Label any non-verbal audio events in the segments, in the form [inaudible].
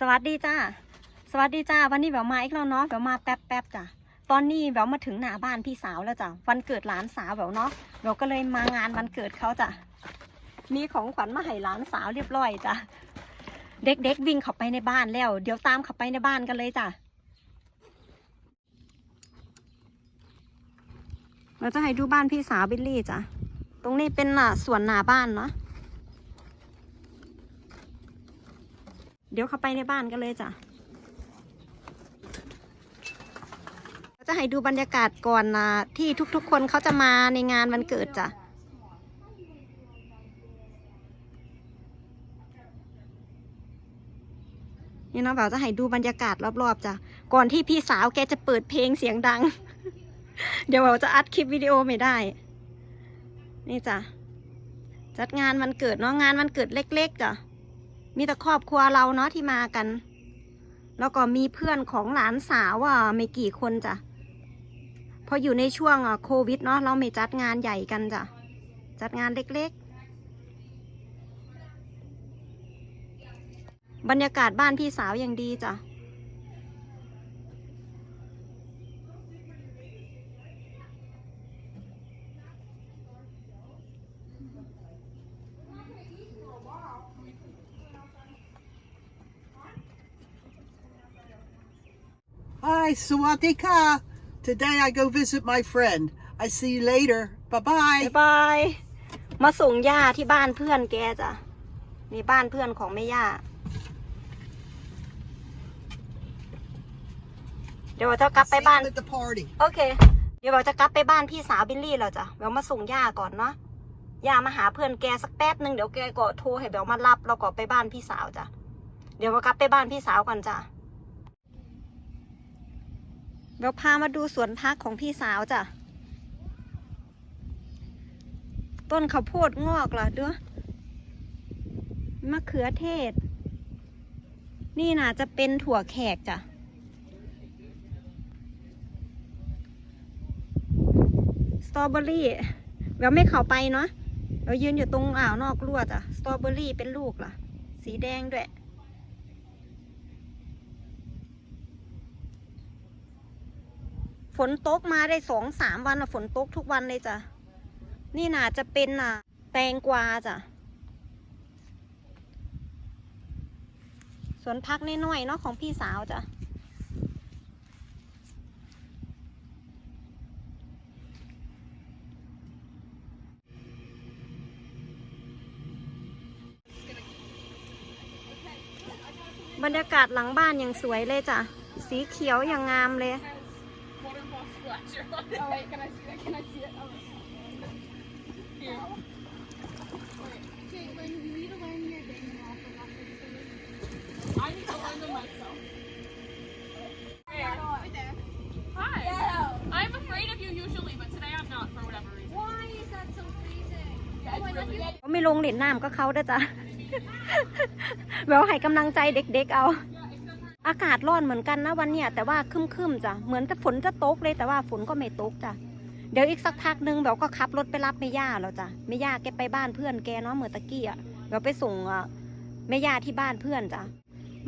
สวัสดีจ้าสวัสดีจ้าวันนี้แววมาอีกแล้วเนาะแววมาแป๊บแป๊บจ้ะตอนนี้แววมาถึงหน้าบ้านพี่สาวแล้วจ้ะวันเกิดหลานสาวแววเนาะแววก็เลยมางานวันเกิดเขาจ้ะมีของขวัญมาให้หลานสาวเรียบร้อยจ้ะเด็กๆวิ่งเข้าไปในบ้านแล้ว เดี๋ยวตามเข้าไปในบ้านกันเลยจ้ะเราจะให้ดูบ้านพี่สาวบิลลี่จ้ะตรงนี้เป็นอะส่วนหน้าบ้านเนาะ เดี๋ยวเข้าไปในบ้านกันเลยจ้ะเราจะให้ดูบรรยากาศก่อนนะที่ทุกๆ คนเขาจะมาในงานวันเกิดจ้ะนี่นาะแบบจะให้ดูบรรยากาศรอบๆจ้ะก่อนที่พี่สาวแกจะเปิดเพลงเสียงดัง เดี๋ยวเราจะอัดคลิปวิดีโอไม่ได้ นี่จ้ะจัดงานวันเกิดเนาะงานวันเกิดเล็กๆจ้ะ มีแต่ครอบครัวเราเนาะที่มากัน แล้วก็มีเพื่อนของหลานสาวว่าไม่กี่คนจ้ะเพออยู่ในช่วงอะโควิดเนาะเราไม่จัดงานใหญ่กันจ้ะจัดงานเล็กๆ บรรยากาศบ้านพี่สาวยังดีจ้ะ Hi, Swatika. Today I go visit my friend. I see you later. Bye บาย bye. บาย มาส่งย่าที่บ้านเพื่อนแกจ้ะนี่บ้านเพื่อนของแม่ย่า เดี๋ยวเราจะกลับไป See you บ้าน at the party. โอเค เดี๋ยวเราจะกลับไปบ้านพี่สาวบิลลี่แล้วจ้ะเดี๋ยวมาส่งย่าก่อนเนาะ ย่ามาหาเพื่อนแกสักแป๊บหนึ่งเดี๋ยวแกก็โทรให้เบลมารับแล้วก็ไปบ้านพี่สาวจ้ะ เดี๋ยวเรากลับไปบ้านพี่สาวก่อนจ้ะ เบลพามาดูสวนพักของพี่สาวจ้ะ ต้นข้าวโพดงอกล่ะเด้อมะเขือเทศ นี่น่าจะเป็นถั่วแขกจ้ะ สตรอเบอรี่แววไม่เข้าไปเนาะเรายืนอยู่ตรงอ่าวนอกรั้วจ้ะ สตรอเบอรี่เป็นลูกล่ะสีแดงด้วย ฝนตกมาได้สองสามวันอะฝนตกทุกวันเลยจ้ะ นี่น่าจะเป็นอะ แตงกวาจ้ะ สวนพักน้อยๆเนาะของพี่สาวจ้ะ บรรยากาศหลังบ้านยังสวยเลยจ้ะ สีเขียวอย่างงามเลย splasher. oh wait, can I see it? Can I see it? Oh, Here. Caitlin, you need to learn your dang off of that I need to learn them myself. Where? Right there. Hi. I'm afraid of you usually, but today I'm not for whatever reason. Why is that so freezing? Yeah, Oh, it's I love really you. เขาไม่ลงเหรียญน้ำก็เขาเด้อจ้ะแววให้กำลังใจเด็กๆเอา อากาศร้อนเหมือนกันนะวันเนี้ยแต่ว่าคึมๆจ้ะเหมือนจะฝนจะตกเลยแต่ว่าฝนก็ไม่ตกจ้ะเดี๋ยวอีกสักพักหนึงแววก็ขับรถไปรับแม่ย่าแล้วจ้ะแม่ย่าแกไปบ้านเพื่อนแกเนาะเมื่อตะกี้อะแววไปส่งอะแม่ย่าที่บ้านเพื่อนจ้ะ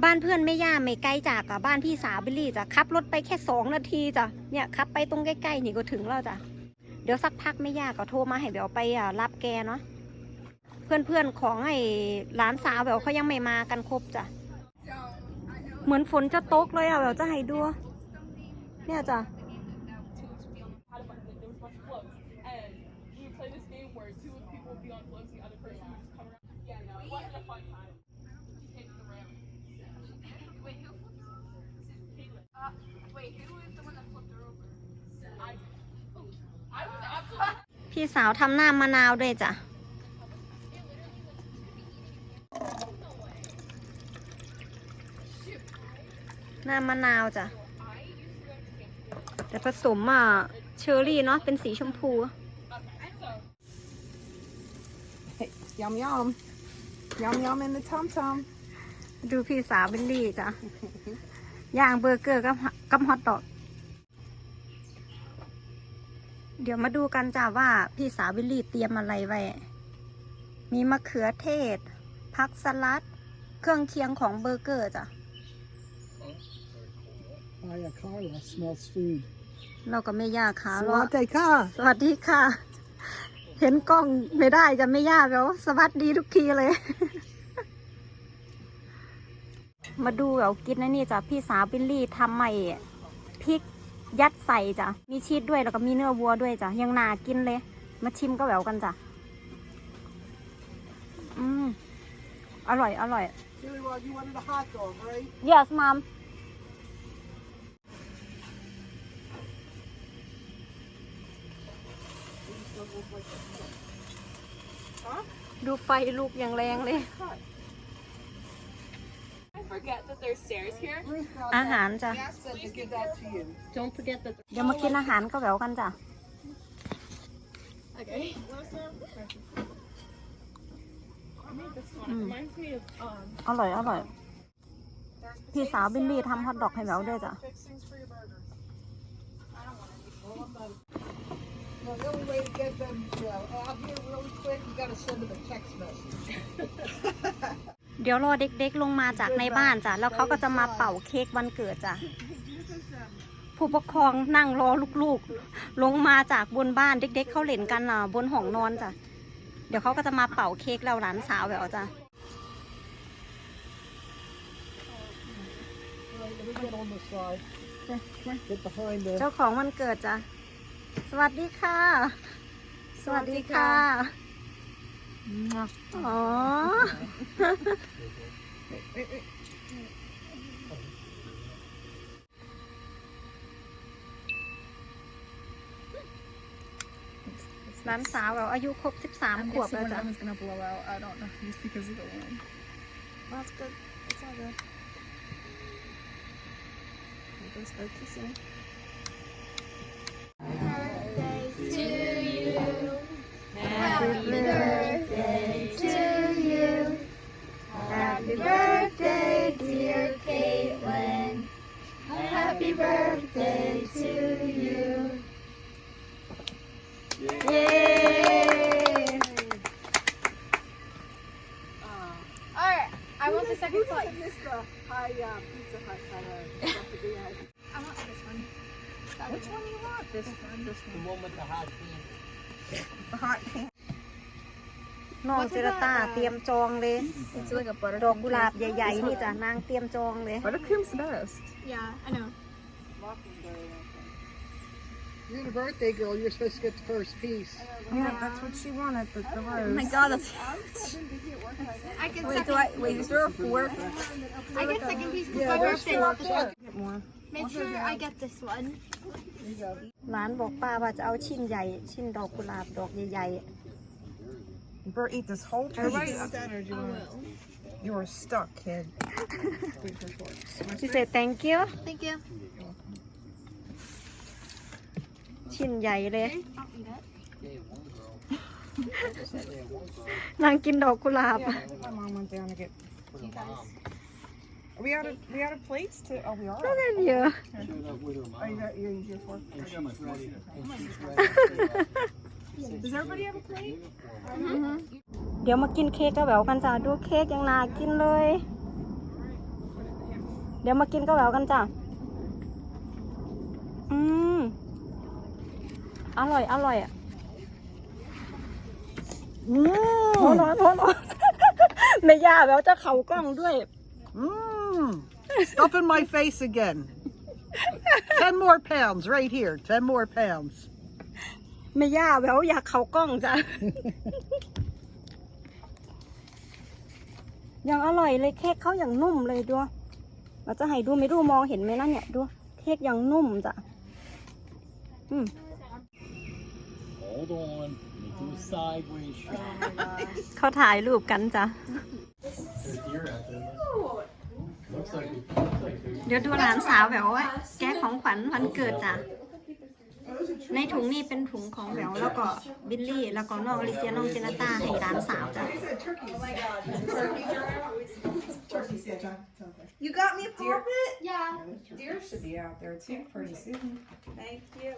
บ้านเพื่อนแม่ย่าไม่ไกลจากอะบ้านพี่สาวบิลลี่จ้ะขับรถไปแค่สองนาทีจ้ะเนี่ยขับไปตรงใกล้ๆนี่ก็ถึงแล้วจ้ะเดี๋ยวสักพักแม่ย่าก็โทรมาให้แววไปอะรับแกเนาะเพื่อนๆของไอ้หลานสาวแบบเขายังไม่มากันครบจ้ะ เหมือนฝนจะตกเลยอะแบบจะให้ดู เนี่ยจ้ะพี่สาวทำหน้ามะนาวด้วยจ้ะ น้ามะนาวจ้ะ แต่ผสมอะเชอร์รี่เนาะเป็นสีชมพู Yum yum. Yum yum in the tum tum. ดูพี่สาวบิลลี่จ้ะ ย่างเบอร์เกอร์กับกับฮอทดอก เดี๋ยวมาดูกันจ้ะว่าพี่สาวบิลลี่เตรียมอะไรไว้ มีมะเขือเทศ ผักสลัด เครื่องเคียงของเบอร์เกอร์จ้ะ Aya Carla smells food. เราก็ไม่ย่าขาเลาะ Swatika. สวัสดีค่ะ เห็นกล้องไม่ได้จะไม่ย่าแล้วสวัสดีทุกทีเลย มาดูแบบกินนะนี่จ้ะพี่สาวบิลลี่ทำใหม่พริกยัดใส่จ้ะมีชีสด้วยแล้วก็มีเนื้อวัวด้วยจ้ะยังนากินเลย มาชิมก็แหววกันจ้ะอืมอร่อยอร่อย Really, well, you wanted a hot dog, right? yes mom ดูไฟลูกอย่างแรงเลย I forget that there's stairs here. อาหารจ้ะ Said to give that to you. Don't forget that. เดี๋ยวมากินอาหารก็แหววกันจ้ะ Okay. I made this one. It reminds me of um. อร่อยอร่อย พี่สาวบิลลี่ทำฮอทดอกให้แหววด้วยจ้ะ Fixings for your burgers. No, the only way to get them uh, out here really quick, you gotta send them a text message. เดี๋ยวรอเด็กๆลงมาจากในบ้านจ้ะ แล้วเขาก็จะมาเป่าเค้กวันเกิดจ้ะ ผู้ปกครองนั่งรอลูกๆ ลงมาจากบนบ้านเด็กๆเขาเล่นกันอะบนห้องนอนจ้ะ เดี๋ยวเขาก็จะมาเป่าเค้กแล้วหลานสาวแหววจ้ะ Right, let me get on this side. Get behind the. เจ้าของวันเกิดจ้ะ สวัสดีค่ะ สวัสดีค่ะ อ๋อ ร้านสาวแบบอายุครบ 13 ขวบแล้วจ้ะ one's gonna blow out. I don't know just because of the wind. That's good. It's all good. We'll just start to The hot can. น้องเจรตาเตรียมจองเลย It's like a butter. ดอกกุหลาบใหญ่ๆนี่จ้ะนางเตรียมจองเลย Buttercream's the best. Yeah, I know. You're the birthday girl. You're supposed to get the first piece. Yeah, that's what she wanted. The, the rose. Oh my god, that's. [laughs] I get Wait, second. do I? Wait, is there a fork? I get second piece because Yeah, my there's birthday. forks. Yeah. Get more. Make sure I get this one. ร้านบอกป้าว่าจะเอาชิ้นใหญ่ ชิ้นดอกกุหลาบดอกใหญ่ You better eat this whole piece. Or do you want? You are stuck, kid. ๆ she said thank you Thank you. ชิ้นใหญ่เลย I'll eat it. นางกินดอกกุหลาบ Yeah, my mom went down to get. Are we out of we out of plates to? Oh, we are. ก็ได้เยอะ Oh, you got you use your fork. Does everybody have a plate? เดี๋ยวมากินเค้กก็แหววกันจ้ะดูเค้กยังน่ากินเลย เดี๋ยวมากินก็แหววกันจ้ะอืมอร่อยอร่อยอะอืมร้อนร้อนร้อนร้อนไม่ย่าแหววจะเข่ากล้องด้วย Mmm. Stuff in my face again. Ten more pounds right here. Ten more pounds. ไม่ย่าแหววอยากเข่ากล้องจ้ะ ยังอร่อยเลยเค้กเขาอย่างนุ่มเลยดูเราจะให้ดูไม่รู้มองเห็นไหมนะเนี่ยดูเค้กอย่างนุ่มจ้ะ อืม Hold on. Let me do a sideways shot. เขาถ่ายรูปกันจ้ะ There's deer out there. เดี๋ยวดูหลานสาวแหววว่าแก้ของขวัญวันเกิดจ้ะ ในถุงนี่เป็นถุงของแหววแล้วก็บิลลี่ แล้วก็น้องอลิเซียน้องเจนต้าให้หลานสาวจ้ะ You got me a puppet. Yeah. Deer should be out there too pretty soon. Thank you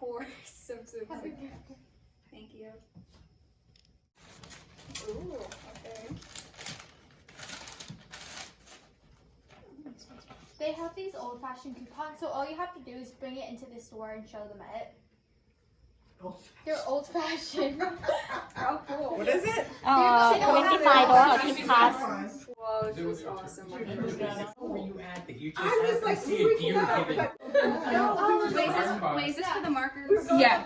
course. [laughs] I'm so excited. Thank you. Ooh, okay. They have these old fashioned coupons, so all you have to do is bring it into the store and show them it. They're old fashioned. How cool. What is it? เอ่อ25 dollar gift card Whoa, this was awesome. Where you at that you just have to see a deer give it. Wait, is this, wait, is this for the markers? Yeah.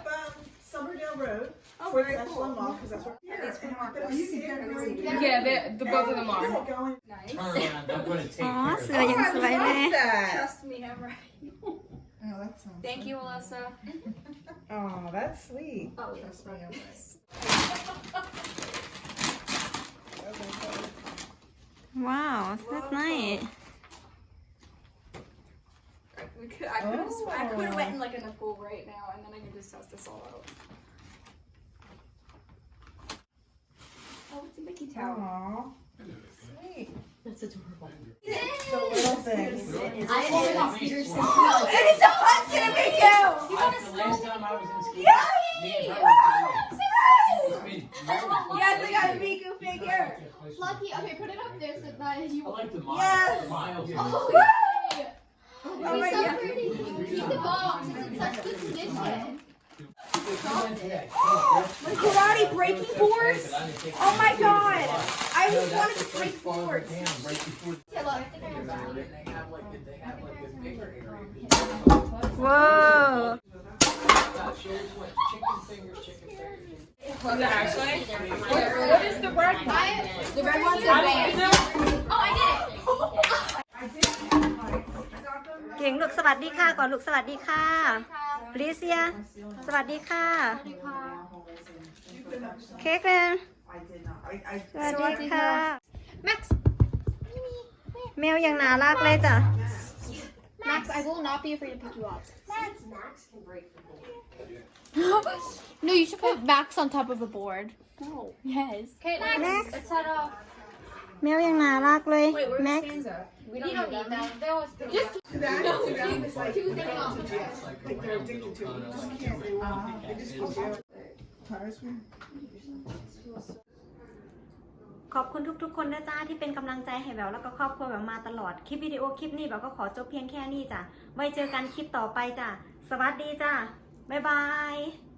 Summerdale Road. Oh, Towards very Echelon cool. Mall, 'cause that's where- It's for markers. Are you serious? Yeah, they, the both of them are. You're going- Nice. Turn around, I'm gonna take อ๋อ care of เสือยังสวยเลย Trust me, I'm right. Oh, that sounds Thank you, Alyssa. Oh, that's sweet. Oh, yes. Wow, that's nice. We could, I could have I could have went in oh. like in the pool right now, and then I could just test this all out. Oh, it's a Mickey towel. Sweet. That's adorable. The little thing. I, [laughs] it's Peter's. Oh, it's so fun to meet you. I, the last time I was in skate, me and her were doing it. It's been really Yes, I got a good. Miku figure. Lucky. Okay, put it up there so that you. I like the miles. Yes. The miles. Oh, in yay! Oh It's my so God. pretty. Keep the box. It's in such good condition. Like karate breaking boards? Oh my God. Wanted the to break first part of boards. the dam, right before Yeah, look, I think I have that. They have like the, they have like the bigger area. ว้าว Shows what chicken fingers, chicken fingers. Is that actually? What, is the red one? The red one's a? Oh, I did it. เก่งลูกสวัสดีค่ะก่อนลูกสวัสดีค่ะลิเซีย สวัสดีค่ะ เค้กเลย I did not. I, I สวัสดีค่ะ Max. แมวยังน่ารักเลยจ้ะ Max, I will not be afraid to pick you up. [gasps] no, you should put Max on top of a board. No. Yes. Okay, Max. Max. Let's head off. แมวยังน่ารักเลยแม็ก We don't, need them. They always just To that, to them, it's like, two things on. like they're addicted to it. You just can't say, uh, they just go do it. Tires me. ขอบคุณทุกๆ คนนะจ้าที่เป็นกำลังใจให้แววแล้วก็ครอบครัวแววมาตลอด คลิปวิดีโอคลิปนี้แววก็ขอจบเพียงแค่นี้จ้ะไว้เจอกันคลิปต่อไปจ้ะสวัสดีจ้ะบ๊ายบาย